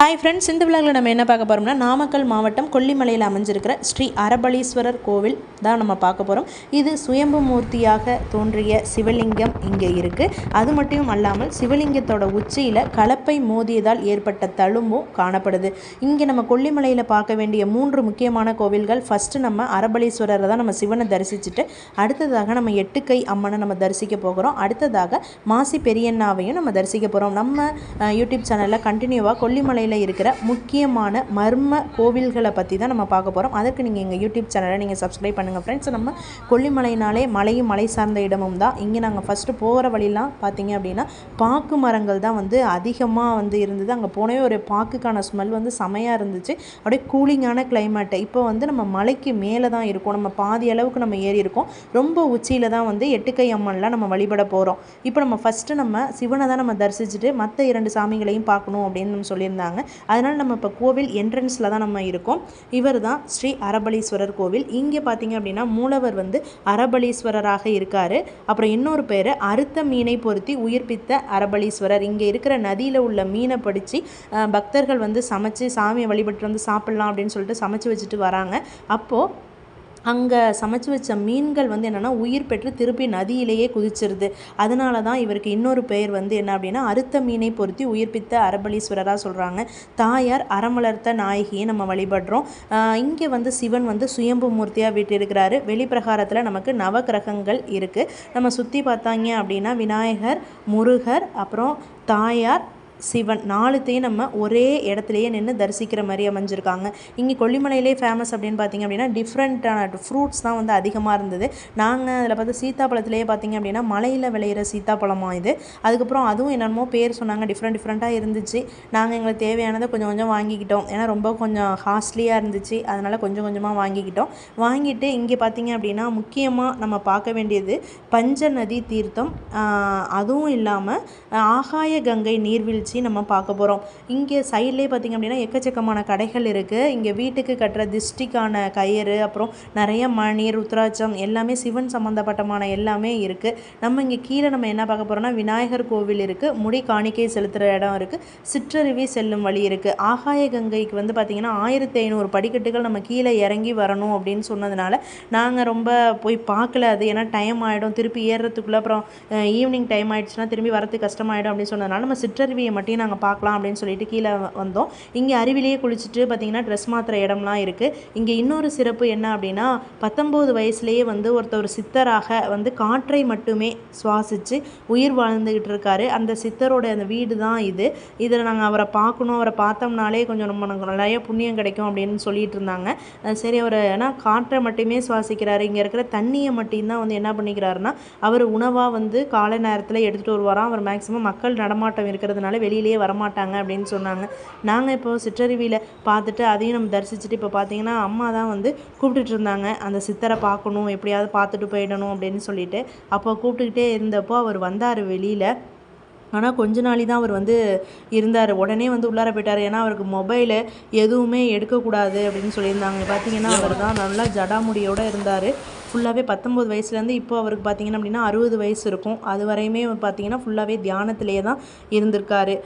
Hi friends இந்த விழாவில் நம்ம என்ன பார்க்க போகிறோம்னா நாமக்கல் மாவட்டம் கொல்லிமலையில் அமைஞ்சிருக்கிற ஸ்ரீ அரபலீஸ்வரர் கோவில் தான் நம்ம பார்க்க போகிறோம் இது சுயம்பு மூர்த்தியாக தோன்றிய சிவலிங்கம் இங்கே இருக்குது அது மட்டும் அல்லாமல் சிவலிங்கத்தோட உச்சியில் கலப்பை மோதியதால் ஏற்பட்ட தழும்பும் காணப்படுது. இங்கே நம்ம கொல்லிமலையில் பார்க்க வேண்டிய மூன்று முக்கியமான கோவில்கள் ஃபஸ்ட்டு நம்ம அரபலீஸ்வரரை தான் நம்ம சிவனை தரிசிச்சுட்டு அடுத்ததாக நம்ம எட்டுக்கை அம்மனை நம்ம தரிசிக்க போகிறோம். அடுத்ததாக மாசி பெரியண்ணாவையும் நம்ம தரிசிக்க போகிறோம் நம்ம யூடியூப் சேனலில் கண்டினியூவாக கொல்லிமலையில் இருக்கிற முக்கியமான மர்ம கோவில்களை பற்றி தான் நம்ம பார்க்க போகிறோம் அதற்கு நீங்கள் எங்கள் யூடியூப் சேனலை நீங்கள் சப்ஸ்கிரைப் பண்ணுங்கள் ஃப்ரெண்ட்ஸ் நம்ம கொல்லிமலைனாலே மலையும் மலை சார்ந்த இடமும் தான். இங்கே நாங்கள் ஃபஸ்ட்டு போகிற வழிலாம் பார்த்தீங்க அப்படின்னா பாக்கு மரங்கள் தான் வந்து அதிகமாக வந்து இருந்தது. அங்கே போனவே ஒரு பாக்குக்கான ஸ்மெல் வந்து செமையாக இருந்துச்சு. அப்படியே கூலிங்கான கிளைமேட் இப்போ வந்து நம்ம மலைக்கு மேலே தான் இருக்கோம். நம்ம பாதி அளவுக்கு நம்ம ஏறி இருக்கோம். ரொம்ப உச்சியில் தான் வந்து எட்டுக்கை அம்மன்லாம் நம்ம வழிபட போகிறோம் இப்போ நம்ம ஃபஸ்ட்டு நம்ம சிவனை தான் நம்ம தரிசிச்சுட்டு மற்ற இரண்டு சாமிகளையும் பார்க்கணும் அப்படின்னு நம்ம சொல்லியிருந்தாங்க. அதனால் நம்ம இப்போ கோவில் என்ட்ரன்ஸில் தான் நம்ம இருக்கோம். இவர் தான் ஸ்ரீ அரபலீஸ்வரர் கோவில். இங்கே பார்த்தீங்க அப்படின்னா மூலவர் வந்து அரபலீஸ்வரராக இருக்கார். அப்புறம் இன்னொரு பேர் அறுத்த மீனை பொருத்தி உயிர்ப்பித்த அரபலீஸ்வரர். இங்கே இருக்கிற நதியில் உள்ள மீனை படித்து பக்தர்கள் வந்து சமைச்சு சாமியை வழிபட்டு வந்து சாப்பிட்லாம் அப்படின்னு சொல்லிட்டு சமைச்சு வச்சுட்டு வராங்க. அப்போது அங்கே சமைச்சு வச்ச மீன்கள் வந்து என்னென்னா உயிர் பெற்று திருப்பி நதியிலேயே குதிச்சிருது. அதனால தான் இவருக்கு இன்னொரு பெயர் வந்து என்ன அப்படின்னா அறுத்த மீனை பொருத்தி உயிர்ப்பித்த அரபலீஸ்வரராக சொல்கிறாங்க தாயார் அறமலர்த்த நாயகியை நம்ம வழிபடுறோம். இங்கே வந்து சிவன் வந்து சுயம்பு மூர்த்தியாக விட்டிருக்கிறாரு. வெளிப்பிரகாரத்தில் நமக்கு நவகிரகங்கள் இருக்குது நம்ம சுற்றி பார்த்தாங்க அப்படின்னா விநாயகர் முருகர் அப்புறம் தாயார் சிவன் நாலுத்தையும் நம்ம ஒரே இடத்துலையே நின்று தரிசிக்கிற மாதிரி அமைஞ்சிருக்காங்க. இங்கே கொல்லிமலையிலே ஃபேமஸ் அப்படின்னு பார்த்தீங்க அப்படின்னா டிஃப்ரெண்ட்டான ஃப்ரூட்ஸ் தான் வந்து அதிகமாக இருந்தது. நாங்கள் அதில் பார்த்து சீத்தாப்பழத்துலேயே பார்த்தீங்க அப்படின்னா மலையில் விளையிற சீத்தாப்பழமாக இது. அதுக்கப்புறம் அதுவும் என்னென்னமோ பேர் சொன்னாங்க டிஃப்ரெண்ட் டிஃப்ரெண்ட்டாக இருந்துச்சு. நாங்கள் எங்களுக்கு தேவையானதை கொஞ்சம் கொஞ்சம் வாங்கிக்கிட்டோம். ஏன்னா ரொம்ப கொஞ்சம் காஸ்ட்லியாக இருந்துச்சு. அதனால் கொஞ்சம் கொஞ்சமாக வாங்கிக்கிட்டோம். வாங்கிட்டு இங்கே பார்த்தீங்க அப்படின்னா முக்கியமாக நம்ம பார்க்க வேண்டியது பஞ்சநதி தீர்த்தம். அதுவும் இல்லாமல் ஆகாய கங்கை நீர்வீழ்ச்சி நம்ம பார்க்க போகிறோம் இங்கே சைட்லேயே பார்த்திங்க அப்படின்னா எக்கச்சக்கமான கடைகள் இருக்குது இங்கே வீட்டுக்கு கட்டுற திஷ்டிக்கான கயிறு அப்புறம் நிறைய மணி ருத்ராட்சம் எல்லாமே சிவன் சம்மந்தப்பட்டமான எல்லாமே இருக்குது நம்ம இங்கே கீழே நம்ம என்ன பார்க்க போகிறோம்னா விநாயகர் கோவில் இருக்குது முடி காணிக்கை செலுத்துகிற இடம் இருக்குது சிற்றருவி செல்லும் வழி இருக்குது ஆகாய கங்கைக்கு வந்து பார்த்திங்கன்னா ஆயிரத்தி ஐநூறு படிக்கட்டுகள் நம்ம கீழே இறங்கி வரணும் அப்படின்னு சொன்னதுனால நாங்கள் ரொம்ப போய் பார்க்கல அது. ஏன்னா டைம் ஆகிடும் திருப்பி ஏறுறதுக்குள்ளே அப்புறம் ஈவினிங் டைம் ஆகிடுச்சுன்னா திரும்பி வரதுக்கு கஷ்டமாயிடும் அப்படின்னு சொன்னதுனால நம்ம சிற்றருவியை மட்டும் நாங்கள் பார்க்கலாம் அப்படின்னு சொல்லிட்டு கீழே வந்தோம். இங்கே அருவிலேயே குளிச்சுட்டு பார்த்தீங்கன்னா ட்ரெஸ் மாற்றுற இடம்லாம் இருக்குது இங்கே இன்னொரு சிறப்பு என்ன அப்படின்னா பத்தொம்போது வயசுலேயே வந்து ஒருத்தர் சித்தராக வந்து காற்றை மட்டுமே சுவாசித்து உயிர் வாழ்ந்துக்கிட்டு இருக்காரு. அந்த சித்தரோட அந்த வீடு தான் இது. இதில் நாங்கள் அவரை பார்க்கணும் அவரை பார்த்தோம்னாலே கொஞ்சம் நம்ம நிறைய புண்ணியம் கிடைக்கும் அப்படின்னு சொல்லிட்டு இருந்தாங்க. சரி அவர் ஏன்னா காற்றை மட்டுமே சுவாசிக்கிறாரு. இங்கே இருக்கிற தண்ணியை மட்டும்தான் வந்து என்ன பண்ணிக்கிறாருன்னா அவர் உணவாக வந்து காலை நேரத்தில் எடுத்துகிட்டு வருவாராம். அவர் மேக்ஸிமம் மக்கள் நடமாட்டம் இருக்கிறதுனால வெளியிலேயே வரமாட்டாங்க அப்படின்னு சொன்னாங்க. நாங்கள் இப்போ சிற்றருவியில் பார்த்துட்டு அதையும் நம்ம தரிசிச்சுட்டு இப்போ பார்த்தீங்கன்னா அம்மா தான் வந்து கூப்பிட்டுட்டு இருந்தாங்க. அந்த சித்தரை பார்க்கணும் எப்படியாவது பார்த்துட்டு போயிடணும் அப்படின்னு சொல்லிட்டு. அப்போ கூப்பிட்டுக்கிட்டே இருந்தப்போ அவர் வந்தார் வெளியில். ஆனால் கொஞ்ச நாளி தான் அவர் வந்து இருந்தார். உடனே வந்து உள்ளார போயிட்டார். ஏன்னா அவருக்கு மொபைலு எதுவுமே எடுக்கக்கூடாது அப்படின்னு சொல்லியிருந்தாங்க. பார்த்தீங்கன்னா அவர் தான் நல்லா ஜடாமுடியோடு இருந்தார். ஃபுல்லாகவே பத்தொம்போது வயசுலேருந்து இப்போ அவருக்கு பார்த்தீங்கன்னா அப்படின்னா அறுபது வயசு இருக்கும். அது வரையுமே பார்த்தீங்கன்னா ஃபுல்லாகவே தியானத்திலே தான் இருந்திருக்காரு.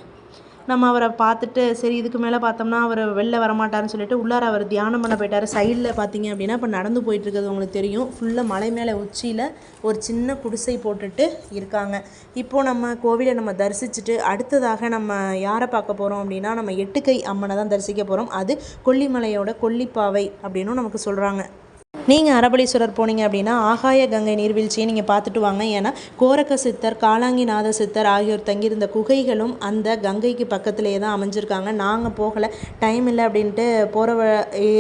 நம்ம அவரை பார்த்துட்டு சரி இதுக்கு மேலே பார்த்தோம்னா அவர் வெளில வரமாட்டார்னு சொல்லிட்டு உள்ளார அவர் தியானம் பண்ண போயிட்டார். சைடில் பார்த்தீங்க அப்படின்னா இப்போ நடந்து போயிட்டுருக்கிறது உங்களுக்கு தெரியும். ஃபுல்லாக மலை மேலே உச்சியில் ஒரு சின்ன குடிசை போட்டுட்டு இருக்காங்க. இப்போது நம்ம கோவிலை நம்ம தரிசிச்சுட்டு அடுத்ததாக நம்ம யாரை பார்க்க போகிறோம் அப்படின்னா நம்ம எட்டுக்கை அம்மனை தான் தரிசிக்க போகிறோம் அது கொல்லிமலையோட கொல்லிப்பாவை அப்படின்னும் நமக்கு சொல்கிறாங்க நீங்கள் அரபலீஸ்வரர் போனீங்க அப்படின்னா ஆகாய கங்கை நீர்வீழ்ச்சியை நீங்கள் பார்த்துட்டு வாங்க. ஏன்னா கோரக்க சித்தர் காலாங்கிநாத சித்தர் ஆகியோர் தங்கியிருந்த குகைகளும் அந்த கங்கைக்கு பக்கத்துலேயே தான் அமைஞ்சிருக்காங்க. நாங்கள் போகலை. டைம் இல்லை அப்படின்ட்டு போகிற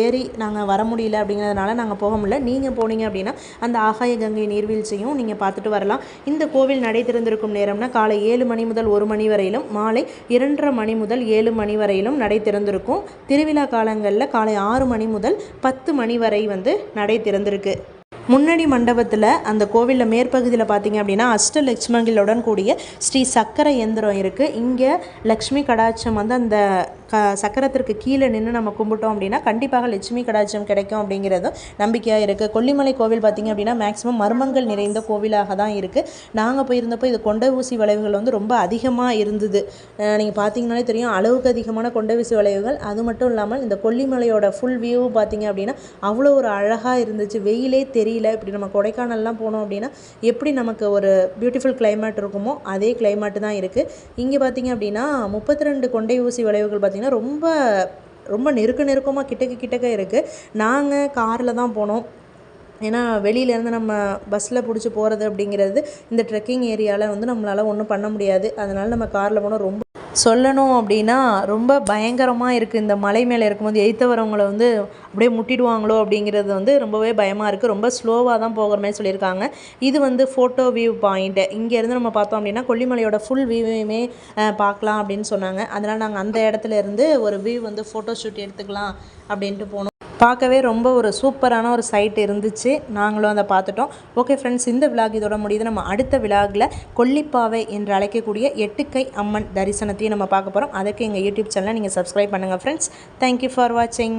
ஏறி நாங்கள் வர முடியல அப்படிங்கிறதுனால நாங்கள் போக முடியல. நீங்கள் போனீங்க அப்படின்னா அந்த ஆகாய கங்கை நீர்வீழ்ச்சியும் நீங்கள் பார்த்துட்டு வரலாம். இந்த கோவில் நடை திறந்திருக்கும் நேரம்னா காலை ஏழு மணி முதல் ஒரு மணி வரையிலும் மாலை இரண்டரை மணி முதல் ஏழு மணி வரையிலும் நடை திறந்திருக்கும். திருவிழா காலங்களில் காலை ஆறு மணி முதல் பத்து மணி வரை வந்து நடை திறந்திருக்கு. முன்னணி மண்டபத்தில் அந்த கோவிலில் மேற்பகுதியில் பார்த்தீங்க அப்படின்னா அஷ்டலட்சுமங்களுடன் கூடிய ஸ்ரீ சக்கர எந்திரம் இருக்குது இங்கே லக்ஷ்மி கடாட்சம் வந்து அந்த க சக்கரத்திற்கு கீழே நின்று நம்ம கும்பிட்டோம் அப்படின்னா கண்டிப்பாக லட்சுமி கடாட்சம் கிடைக்கும் அப்படிங்கிறதும் நம்பிக்கையாக இருக்குது கொல்லிமலை கோவில் பார்த்திங்க அப்படின்னா மேக்ஸிமம் மர்மங்கள் நிறைந்த கோவிலாக தான் இருக்குது நாங்கள் போயிருந்தப்போ இது கொண்டை ஊசி வளைவுகள் வந்து ரொம்ப அதிகமாக இருந்தது. நீங்கள் பார்த்தீங்கனாலே தெரியும் அளவுக்கு அதிகமான கொண்டை ஊசி வளைவுகள். அது மட்டும் இல்லாமல் இந்த கொல்லிமலையோட ஃபுல் வியூ பார்த்திங்க அப்படின்னா அவ்வளோ ஒரு அழகாக இருந்துச்சு. வெயிலே தெரியல. இப்படி நம்ம கொடைக்கானல்லாம் போனோம் அப்படின்னா எப்படி நமக்கு ஒரு பியூட்டிஃபுல் கிளைமேட் இருக்குமோ அதே கிளைமேட்டு தான் இருக்குது இங்கே பார்த்திங்க அப்படின்னா முப்பத்தி ரெண்டு கொண்டை ஊசி வளைவுகள் பார்த்திங்கன்னா ரொம்ப ரொம்ப நெருக்க நெருக்கமாக கிட்டக்க கிட்டக்க இருக்குது நாங்கள் காரில் தான் போனோம். ஏன்னா வெளியிலேருந்து நம்ம பஸ்ஸில் பிடிச்சி போகிறது அப்படிங்கிறது இந்த ட்ரெக்கிங் ஏரியாவில் வந்து நம்மளால் ஒன்றும் பண்ண முடியாது. அதனால் நம்ம காரில் போனால் ரொம்ப சொல்லணும் அப்படின்னா ரொம்ப பயங்கரமாக இருக்குது இந்த மலை மேலே இருக்கும்போது எய்த்தவரவங்களை வந்து அப்படியே முட்டிடுவாங்களோ அப்படிங்கிறது வந்து ரொம்பவே பயமாக இருக்குது ரொம்ப ஸ்லோவாக தான் போகிற மாதிரி சொல்லியிருக்காங்க. இது வந்து ஃபோட்டோ வியூ பாயிண்ட்டு இங்கேருந்து நம்ம பார்த்தோம் அப்படின்னா கொல்லிமலையோட ஃபுல் வியூவையுமே பார்க்கலாம் அப்படின்னு சொன்னாங்க. அதனால் நாங்கள் அந்த இடத்துல இருந்து ஒரு வியூ வந்து ஃபோட்டோ ஷூட் எடுத்துக்கலாம் அப்படின்ட்டு போனோம். பார்க்கவே ரொம்ப ஒரு சூப்பரான ஒரு சைட் இருந்துச்சு. நாங்களும் அதை பார்த்துட்டோம். ஓகே ஃப்ரெண்ட்ஸ் இந்த விழாக் இதோட முடியுது. நம்ம அடுத்த விழாகில் கொல்லிப்பாவை என்று அழைக்கக்கூடிய எட்டுக்கை அம்மன் தரிசனத்தையும் நம்ம பார்க்க போகிறோம் அதுக்கு எங்கள் யூடியூப் சேனலை நீங்கள் சப்ஸ்கிரைப் பண்ணுங்கள் ஃப்ரெண்ட்ஸ் தேங்க்யூ ஃபார் வாட்சிங்